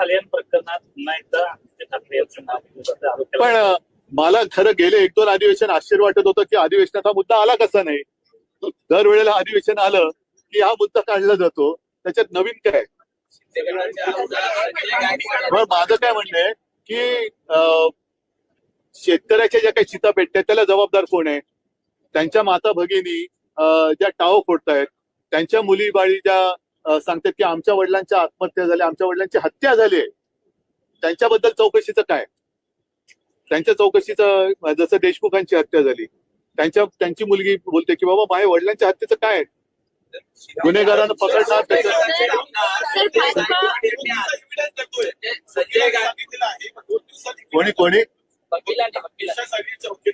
सालियन प्रकरणात पुन्हा एकदा आदित्य ठाकरे यांचं नाव पण मला खरं गेले एक दोन अधिवेशन आश्चर्य वाटत होतं की अधिवेशनात हा मुद्दा आला कसा नाही? दरवेळेला अधिवेशन आलं की हा मुद्दा काढला जातो. त्याच्यात नवीन काय? माझं काय म्हणणं आहे की शेतकऱ्याच्या ज्या काही चिता पेटतात त्याला जबाबदार कोण आहे? त्यांच्या माता भगिनी ज्या टाव फोडतायत त्यांच्या मुली बाळी ज्या सांगतात की आमच्या वडिलांच्या आत्महत्या झाल्या आमच्या वडिलांची हत्या झाली आहे. त्यांच्याबद्दल चौकशीचं काय? त्यांच्या चौकशीचं जसं देशमुखांची हत्या झाली त्यांच्या त्यांची मुलगी बोलते की बाबा माझ्या वडिलांच्या हत्येचं काय आहे? गुन्हेगारांना पकडणार त्याचं संजय गांधी कोणी कोणी?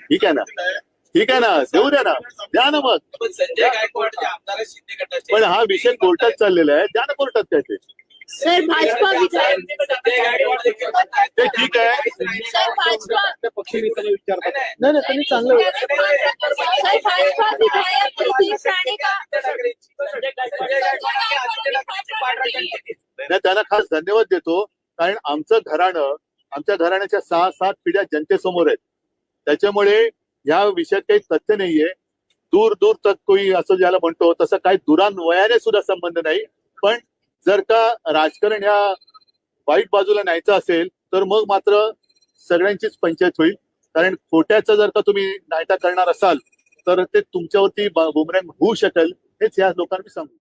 ठीक आहे ना. ठीक आहे ना? देऊ द्या ना. द्या ना मग. पण संजय गायकवाड जे आमदार आहेत शिंदे गटाचे पण हा विषय कोर्टात चाललेला आहे. द्या ना कोर्टात काय ते. सर भाजपा विधायक संजय गायकवाड देखील म्हणतात ते ठीक आहे. सर भाजपा नाही, नाही. नाही तुम्ही चांगलं सर भाजपा विधायक प्रीती साणे का संजय गायकवाड आदित्य ठाकरेंची पाठराखण केली. नाही त्यांना खास धन्यवाद देतो. कारण आमचं घराणं आमच्या घराण्याच्या सहा सात पिढ्या जनतेसमोर आहेत. त्याच्यामुळे ह्या विषयात काही तथ्य नाहीये. दूर दूर तक कोणी असं ज्याला म्हणतो तसं काही दुरान्वयाने सुद्धा संबंध नाही. पण जर का राजकारण ह्या वाईट बाजूला न्यायचं असेल तर मग मात्र सगळ्यांचीच पंचायत होईल. कारण खोट्याचा जर का तुम्ही नायटा करणार असाल तर ते तुमच्यावरती बुमरँग होऊ शकेल हेच या लोकांनी सांगू